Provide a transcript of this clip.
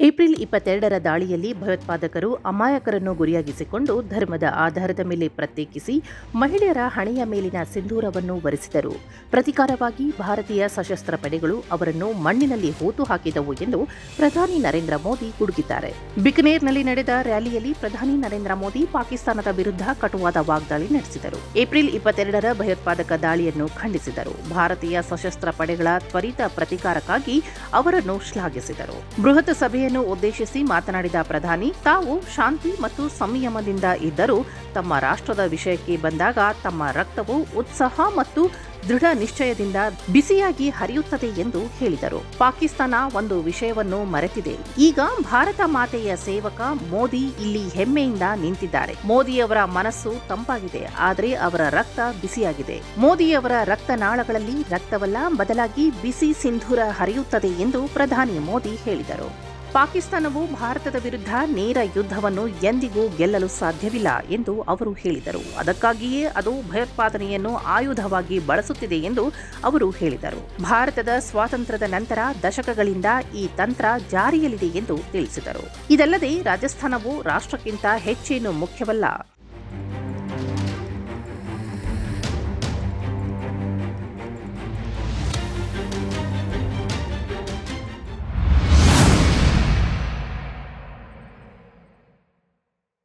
April ಇಪ್ಪತ್ತೆರಡರ ದಾಳಿಯಲ್ಲಿ ಭಯೋತ್ಪಾದಕರು ಅಮಾಯಕರನ್ನು ಗುರಿಯಾಗಿಸಿಕೊಂಡು ಧರ್ಮದ ಆಧಾರದ ಮೇಲೆ ಪ್ರತ್ಯೇಕಿಸಿ ಮಹಿಳೆಯರ ಹಣೆಯ ಮೇಲಿನ ಸಿಂಧೂರವನ್ನು ವರಿಸಿದರು ಪ್ರತಿಕಾರವಾಗಿ ಭಾರತೀಯ ಸಶಸ್ತ್ರ ಪಡೆಗಳು ಅವರನ್ನು ಮಣ್ಣಿನಲ್ಲಿ ಹೂತು ಹಾಕಿದವು ಎಂದು ಪ್ರಧಾನಿ ನರೇಂದ್ರ ಮೋದಿ ಗುಡುಗಿದ್ದಾರೆ. ಬಿಕನೇರ್ನಲ್ಲಿ ನಡೆದ ರ್ಯಾಲಿಯಲ್ಲಿ ಪ್ರಧಾನಿ ನರೇಂದ್ರ ಮೋದಿ ಪಾಕಿಸ್ತಾನದ ವಿರುದ್ಧ ಕಟುವಾದ ವಾಗ್ದಾಳಿ ನಡೆಸಿದರು. ಏಪ್ರಿಲ್ ಇಪ್ಪತ್ತೆರಡರ ಭಯೋತ್ಪಾದಕ ದಾಳಿಯನ್ನು ಖಂಡಿಸಿದರು. ಭಾರತೀಯ ಸಶಸ್ತ್ರ ಪಡೆಗಳ ತ್ವರಿತ ಪ್ರತಿಕಾರಕ್ಕಾಗಿ ಅವರನ್ನು ಶ್ಲಾಘಿಸಿದರು. ಬೃಹತ್ ಸಭೆಯನ್ನು ಉದ್ದೇಶಿಸಿ ಮಾತನಾಡಿದ ಪ್ರಧಾನಿ, ತಾವು ಶಾಂತಿ ಮತ್ತು ಸಂಯಮದಿಂದ ಇದ್ದರೂ ತಮ್ಮ ರಾಷ್ಟ್ರದ ವಿಷಯಕ್ಕೆ ಬಂದಾಗ ತಮ್ಮ ರಕ್ತವು ಉತ್ಸಾಹ ಮತ್ತು ದೃಢ ನಿಶ್ಚಯದಿಂದ ಬಿಸಿಯಾಗಿ ಹರಿಯುತ್ತದೆ ಎಂದು ಹೇಳಿದರು. ಪಾಕಿಸ್ತಾನ ಒಂದು ವಿಷಯವನ್ನು ಮರೆತಿದೆ. ಈಗ ಭಾರತ ಮಾತೆಯ ಸೇವಕ ಮೋದಿ ಇಲ್ಲಿ ಹೆಮ್ಮೆಯಿಂದ ನಿಂತಿದ್ದಾರೆ. ಮೋದಿಯವರ ಮನಸ್ಸು ತಂಪಾಗಿದೆ, ಆದರೆ ಅವರ ರಕ್ತ ಬಿಸಿಯಾಗಿದೆ. ಮೋದಿಯವರ ರಕ್ತನಾಳಗಳಲ್ಲಿ ರಕ್ತವಲ್ಲ, ಬದಲಾಗಿ ಬಿಸಿ ಸಿಂಧೂರ ಹರಿಯುತ್ತದೆ ಎಂದು ಪ್ರಧಾನಿ ಮೋದಿ ಹೇಳಿದರು. ಪಾಕಿಸ್ತಾನವು ಭಾರತದ ವಿರುದ್ಧ ನೇರ ಯುದ್ಧವನ್ನು ಎಂದಿಗೂ ಗೆಲ್ಲಲು ಸಾಧ್ಯವಿಲ್ಲ ಎಂದು ಅವರು ಹೇಳಿದರು. ಅದಕ್ಕಾಗಿಯೇ ಅದು ಭಯೋತ್ಪಾದನೆಯನ್ನು ಆಯುಧವಾಗಿ ಬಳಸುತ್ತಿದೆ ಎಂದು ಅವರು ಹೇಳಿದರು. ಭಾರತದ ಸ್ವಾತಂತ್ರ್ಯದ ನಂತರ ದಶಕಗಳಿಂದ ಈ ತಂತ್ರ ಜಾರಿಯಲ್ಲಿದೆ ಎಂದು ತಿಳಿಸಿದರು. ಇದಲ್ಲದೆ ರಾಜಸ್ಥಾನವು ರಾಷ್ಟ್ರಕ್ಕಿಂತ ಹೆಚ್ಚೇನು ಮುಖ್ಯವಲ್ಲ.